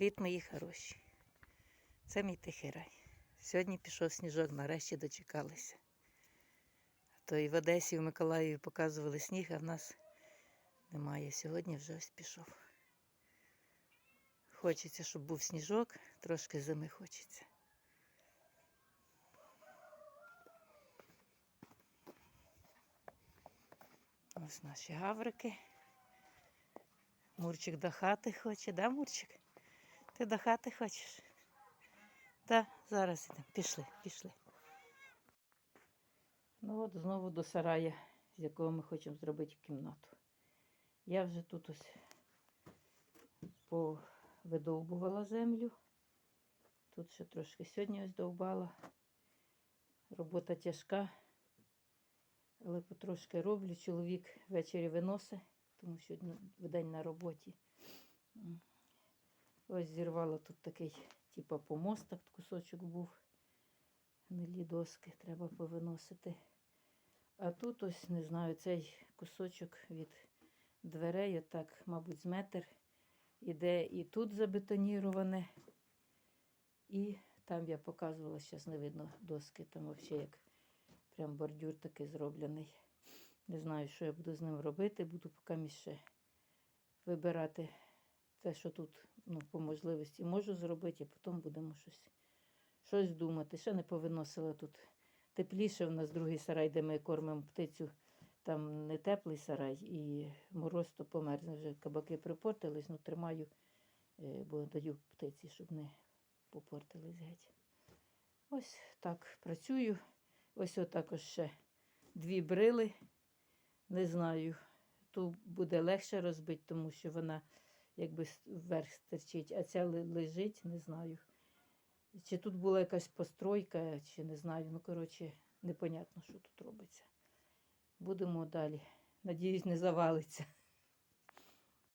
Привіт, мої хороші. Це мій тихий рай. Сьогодні пішов сніжок, нарешті дочекалися. А то і в Одесі, і в Миколаєві показували сніг, а в нас немає. Сьогодні вже ось пішов. Хочеться, щоб був сніжок, трошки зими хочеться. Ось наші гаврики. Мурчик до хати хоче, да, Мурчик? Ти до хати хочеш? Так, зараз ідемо. Пішли, пішли. Ну от знову до сарая, з якого ми хочемо зробити кімнату. Я вже тут ось повидовбувала землю. Тут ще трошки сьогодні ось довбала. Робота тяжка, але потрошки роблю. Чоловік ввечері виносить, тому що день на роботі. Ось зірвала тут такий, типа помосток, кусочок був. Гнилі доски треба повиносити. А тут ось, не знаю, цей кусочок від дверей, отак, мабуть, з метр. Іде і тут забетоніроване. І там я показувала, зараз не видно доски, там взагалі як прям бордюр такий зроблений. Не знаю, що я буду з ним робити, буду поки ще вибирати те, що тут ну, по можливості можу зробити, а потім будемо щось, щось думати. Ще не повиносила тут тепліше. У нас другий сарай, де ми кормимо птицю. Там не теплий сарай і мороз то померзне. Вже кабаки припортились, ну тримаю, е, бо даю птиці, щоб не попортились геть. Ось так працюю. Ось отакож ще дві брили. Не знаю, ту буде легше розбити, тому що вона якби вверх стерчить, а ця лежить, не знаю. Чи тут була якась постройка, чи не знаю. Ну, коротше, непонятно, що тут робиться. Будемо далі. Надіюсь, не завалиться.